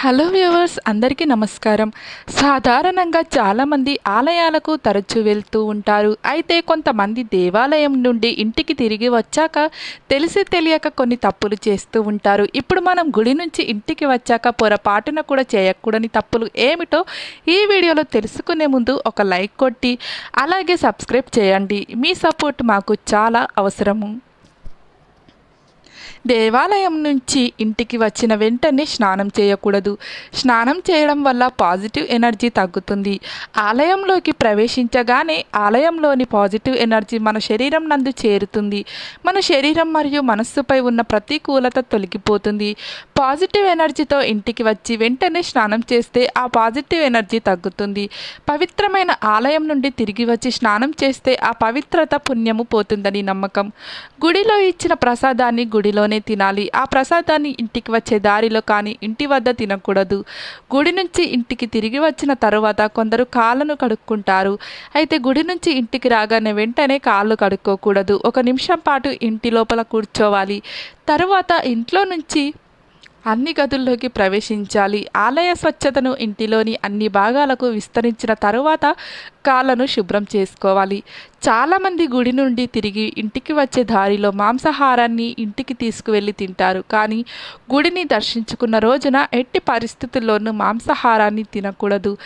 Hello viewers అందరికీ నమస్కారం. సాధారణంగా చాలామంది ఆలయాలకు తరచూ వెళ్తూ ఉంటారు. అయితే కొంతమంది దేవాలయం నుండి ఇంటికి తిరిగి వచ్చాక తెలిసి తెలియక కొన్ని తప్పులు చేస్తూ ఉంటారు. ఇప్పుడు మనం గుడి నుంచి ఇంటికి వచ్చాక పొరపాటున కూడా చేయకూడని తప్పులు ఏమిటో ఈ వీడియోలో తెలుసుకునే ముందు ఒక లైక్ కొట్టి అలాగే సబ్స్క్రైబ్ చేయండి. మీ సపోర్ట్ మాకు చాలా అవసరము. దేవాలయం నుంచి ఇంటికి వచ్చిన వెంటనే స్నానం చేయకూడదు. స్నానం చేయడం వల్ల పాజిటివ్ ఎనర్జీ తగ్గుతుంది. ఆలయంలోకి ప్రవేశించగానే ఆలయంలోని పాజిటివ్ ఎనర్జీ మన శరీరం నందు చేరుతుంది. మన శరీరం మరియు మనస్సుపై ఉన్న ప్రతికూలత తొలగిపోతుంది. పాజిటివ్ ఎనర్జీతో ఇంటికి వచ్చి వెంటనే స్నానం చేస్తే ఆ పాజిటివ్ ఎనర్జీ తగ్గుతుంది. పవిత్రమైన ఆలయం నుండి తిరిగి వచ్చి స్నానం చేస్తే ఆ పవిత్రత పుణ్యము పోతుందని నమ్మకం. గుడిలో ఇచ్చిన ప్రసాదాన్ని గుడిలోనే తినాలి. ఆ ప్రసాదాన్ని ఇంటికి వచ్చే దారిలో కానీ ఇంటి వద్ద తినకూడదు. గుడి నుంచి ఇంటికి తిరిగి వచ్చిన తరువాత కొందరు కాళ్ళను కడుక్కుంటారు. అయితే గుడి నుంచి ఇంటికి రాగానే వెంటనే కాళ్ళు కడుక్కోకూడదు. ఒక నిమిషం పాటు ఇంటి లోపల కూర్చోవాలి. తరువాత ఇంట్లో నుంచి అన్ని గదుల్లోకి ప్రవేశించాలి. ఆలయ స్వచ్ఛతను ఇంటిలోని అన్ని భాగాలకు విస్తరించిన తరువాత కాళ్ళను శుభ్రం చేసుకోవాలి. చాలామంది గుడి నుండి తిరిగి ఇంటికి వచ్చే దారిలో మాంసాహారాన్ని ఇంటికి తీసుకువెళ్ళి తింటారు. కానీ గుడిని దర్శించుకున్న రోజున ఎట్టి పరిస్థితుల్లోనూ మాంసాహారాన్ని తినకూడదు.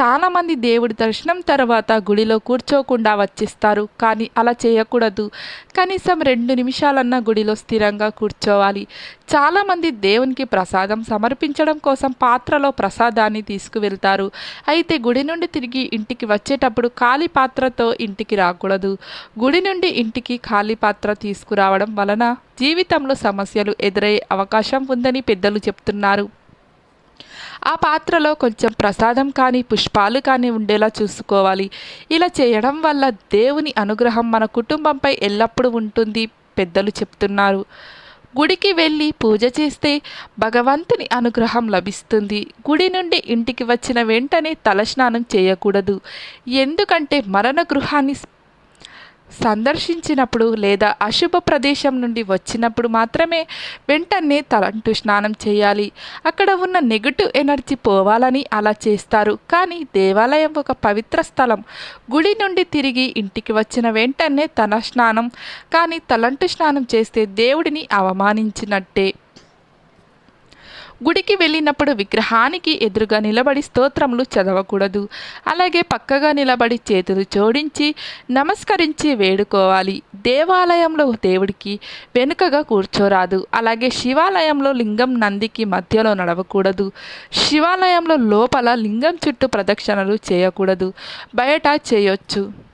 చాలామంది దేవుడి దర్శనం తర్వాత గుడిలో కూర్చోకుండా వచ్చేస్తారు. కానీ అలా చేయకూడదు. కనీసం రెండు నిమిషాలన్నా గుడిలో స్థిరంగా కూర్చోవాలి. చాలామంది దేవునికి ప్రసాదం సమర్పించడం కోసం పాత్రలో ప్రసాదాన్ని తీసుకువెళ్తారు. అయితే గుడి నుండి తిరిగి ఇంటికి వచ్చేటప్పుడు ఖాళీ పాత్రతో ఇంటికి రాకూడదు. గుడి నుండి ఇంటికి ఖాళీ పాత్ర తీసుకురావడం వలన జీవితంలో సమస్యలు ఎదురయ్యే అవకాశం ఉందని పెద్దలు చెప్తున్నారు. ఆ పాత్రలో కొంచెం ప్రసాదం కానీ పుష్పాలు కానీ ఉండేలా చూసుకోవాలి. ఇలా చేయడం వల్ల దేవుని అనుగ్రహం మన కుటుంబంపై ఎల్లప్పుడూ ఉంటుంది పెద్దలు చెప్తున్నారు. గుడికి వెళ్ళి పూజ చేస్తే భగవంతుని అనుగ్రహం లభిస్తుంది. గుడి నుండి ఇంటికి వచ్చిన వెంటనే తలస్నానం చేయకూడదు. ఎందుకంటే మరణ గృహాన్ని సందర్శించినప్పుడు లేదా అశుభ ప్రదేశం నుండి వచ్చినప్పుడు మాత్రమే వెంటనే తలంటు స్నానం చేయాలి. అక్కడ ఉన్న నెగటివ్ ఎనర్జీ పోవాలని అలా చేస్తారు. కానీ దేవాలయం ఒక పవిత్ర స్థలం. గుడి నుండి తిరిగి ఇంటికి వచ్చిన వెంటనే తల స్నానం. కానీ తలంటు స్నానం చేస్తే దేవుడిని అవమానించినట్టే. గుడికి వెళ్ళినప్పుడు విగ్రహానికి ఎదురుగా నిలబడి స్తోత్రములు చదవకూడదు. అలాగే పక్కగా నిలబడి చేతులు జోడించి నమస్కరించి వేడుకోవాలి. దేవాలయంలో దేవుడికి వెనుకగా కూర్చోరాదు. అలాగే శివాలయంలో లింగం నందికి మధ్యలో నడవకూడదు. శివాలయంలో లోపల లింగం చుట్టూ ప్రదక్షిణలు చేయకూడదు. బయట చేయొచ్చు.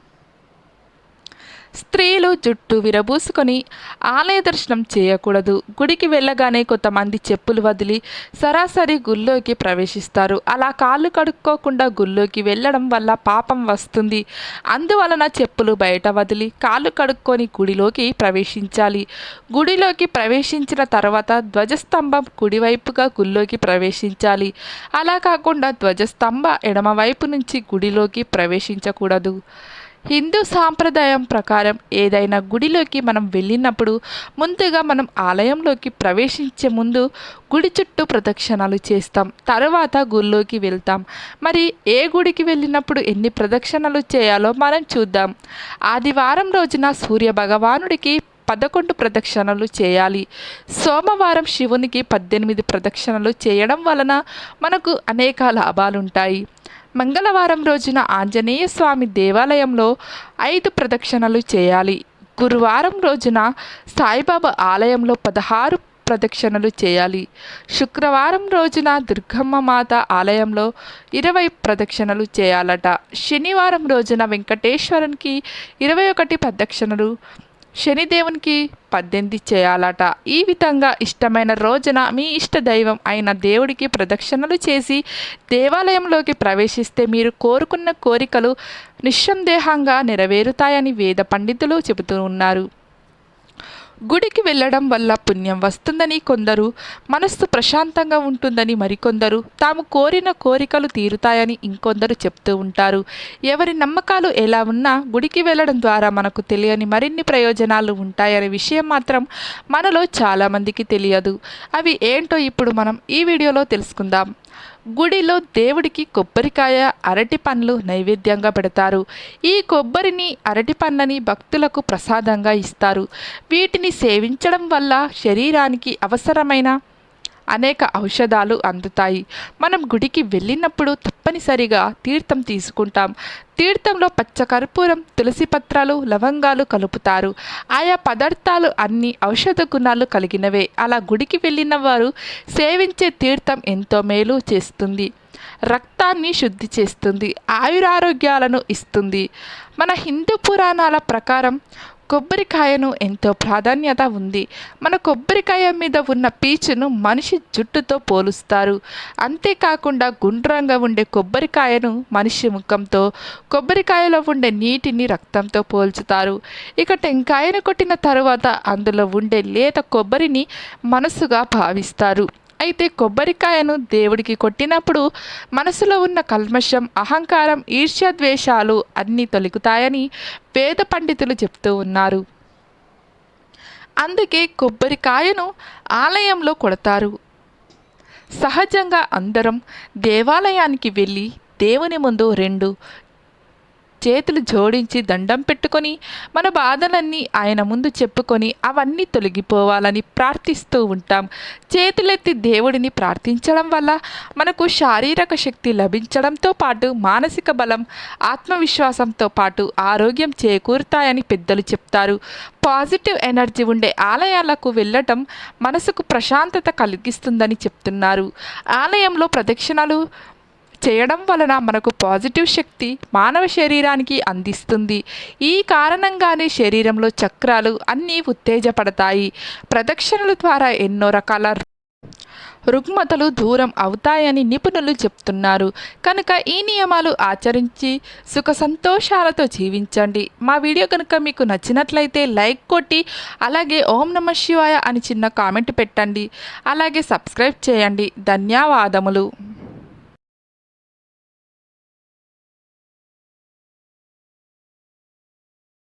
స్త్రీలు జుట్టు విరబూసుకొని ఆలయ దర్శనం చేయకూడదు. గుడికి వెళ్ళగానే కొంతమంది చెప్పులు వదిలి సరాసరి గుళ్ళోకి ప్రవేశిస్తారు. అలా కాళ్ళు కడుక్కోకుండా గుళ్ళోకి వెళ్ళడం వల్ల పాపం వస్తుంది. అందువలన చెప్పులు బయట వదిలి కాళ్ళు కడుక్కొని గుడిలోకి ప్రవేశించాలి. గుడిలోకి ప్రవేశించిన తర్వాత ధ్వజస్తంభం కుడివైపుగా గుళ్ళోకి ప్రవేశించాలి. అలా కాకుండా ధ్వజస్తంభ ఎడమవైపు నుంచి గుడిలోకి ప్రవేశించకూడదు. హిందూ సాంప్రదాయం ప్రకారం ఏదైనా గుడిలోకి మనం వెళ్ళినప్పుడు ముందుగా మనం ఆలయంలోకి ప్రవేశించే ముందు గుడి చుట్టూ ప్రదక్షిణలు చేస్తాం. తర్వాత గుళ్ళోకి వెళ్తాం. మరి ఏ గుడికి వెళ్ళినప్పుడు ఎన్ని ప్రదక్షిణలు చేయాలో మనం చూద్దాం. ఆదివారం రోజున సూర్య భగవానుడికి పదకొండు ప్రదక్షిణలు చేయాలి. సోమవారం శివునికి పద్దెనిమిది ప్రదక్షిణలు చేయడం వలన మనకు అనేక లాభాలుంటాయి. మంగళవారం రోజున ఆంజనేయ స్వామి దేవాలయంలో ఐదు ప్రదక్షిణలు చేయాలి. గురువారం రోజున సాయిబాబా ఆలయంలో పదహారు ప్రదక్షిణలు చేయాలి. శుక్రవారం రోజున దుర్గమ్మ మాత ఆలయంలో ఇరవై ప్రదక్షిణలు చేయాలట. శనివారం రోజున వెంకటేశ్వరునికి ఇరవై ఒకటి ప్రదక్షిణలు శనిదేవునికి పద్దెనిమిది చేయాలట. ఈ విధంగా ఇష్టమైన రోజున మీ ఇష్ట దైవం అయిన దేవుడికి ప్రదక్షిణలు చేసి దేవాలయంలోకి ప్రవేశిస్తే మీరు కోరుకున్న కోరికలు నిస్సందేహంగా నెరవేరుతాయని వేద పండితులు చెబుతూ ఉన్నారు. గుడికి వెళ్ళడం వల్ల పుణ్యం వస్తుందని కొందరు మనస్సు ప్రశాంతంగా ఉంటుందని మరికొందరు తాము కోరిన కోరికలు తీరుతాయని ఇంకొందరు చెప్తూ ఉంటారు. ఎవరి నమ్మకాలు ఎలా ఉన్నా గుడికి వెళ్ళడం ద్వారా మనకు తెలియని మరిన్ని ప్రయోజనాలు ఉంటాయనే విషయం మాత్రం మనలో చాలామందికి తెలియదు. అవి ఏంటో ఇప్పుడు మనం ఈ వీడియోలో తెలుసుకుందాం. గుడిలో దేవుడికి కొబ్బరికాయ అరటి పండ్లు నైవేద్యంగా పెడతారు. ఈ కొబ్బరిని అరటి పండ్లని భక్తులకు ప్రసాదంగా ఇస్తారు. వీటిని సేవించడం వల్ల శరీరానికి అవసరమైన అనేక ఔషధాలు అందుతాయి. మనం గుడికి వెళ్ళినప్పుడు తప్పనిసరిగా తీర్థం తీసుకుంటాం. తీర్థంలో పచ్చకర్పూరం తులసి పత్రాలు లవంగాలు కలుపుతారు. ఆయా పదార్థాలు అన్ని ఔషధ గుణాలు కలిగినవే. అలా గుడికి వెళ్ళిన వారు సేవించే తీర్థం ఎంతో మేలు చేస్తుంది. రక్తాన్ని శుద్ధి చేస్తుంది ఆయురారోగ్యాలను ఇస్తుంది. మన హిందూ పురాణాల ప్రకారం కొబ్బరికాయను ఎంతో ప్రాధాన్యత ఉంది. మన కొబ్బరికాయ మీద ఉన్న పీచును మనిషి జుట్టుతో పోలుస్తారు. అంతేకాకుండా గుండ్రంగా ఉండే కొబ్బరికాయను మనిషి ముఖంతో కొబ్బరికాయలో ఉండే నీటిని రక్తంతో పోల్చుతారు. ఇక టెంకాయను కొట్టిన తరువాత అందులో ఉండే లేత కొబ్బరిని మనసుగా భావిస్తారు. అయితే కొబ్బరికాయను దేవుడికి కొట్టినప్పుడు మనసులో ఉన్న కల్మషం అహంకారం ఈర్ష్యద్వేషాలు అన్నీ తొలగుతాయని వేద పండితులు చెప్తూ ఉన్నారు. అందుకే కొబ్బరికాయను ఆలయంలో కొడతారు. సహజంగా అందరం దేవాలయానికి వెళ్ళి దేవుని ముందు రెండు చేతులు జోడించి దండం పెట్టుకొని మన బాధలన్నీ ఆయన ముందు చెప్పుకొని అవన్నీ తొలగిపోవాలని ప్రార్థిస్తూ ఉంటాం. చేతులెత్తి దేవుడిని ప్రార్థించడం వల్ల మనకు శారీరక శక్తి లభించడంతో పాటు మానసిక బలం ఆత్మవిశ్వాసంతో పాటు ఆరోగ్యం చేకూరుతాయని పెద్దలు చెప్తారు. పాజిటివ్ ఎనర్జీ ఉండే ఆలయాలకు వెళ్ళటం మనసుకు ప్రశాంతత కలిగిస్తుందని చెప్తున్నారు. ఆలయంలో ప్రదక్షిణలు చేయడం వలన మనకు పాజిటివ్ శక్తి మానవ శరీరానికి అందిస్తుంది. ఈ కారణంగానే శరీరంలో చక్రాలు అన్నీ ఉత్తేజపడతాయి. ప్రదక్షిణల ద్వారా ఎన్నో రకాల రుగ్మతలు దూరం అవుతాయని నిపుణులు చెప్తున్నారు. కనుక ఈ నియమాలు ఆచరించి సుఖ సంతోషాలతో జీవించండి. మా వీడియో కనుక మీకు నచ్చినట్లయితే లైక్ కొట్టి అలాగే ఓం నమ శివాయ అని చిన్న కామెంట్ పెట్టండి. అలాగే సబ్స్క్రైబ్ చేయండి. ధన్యవాదములు.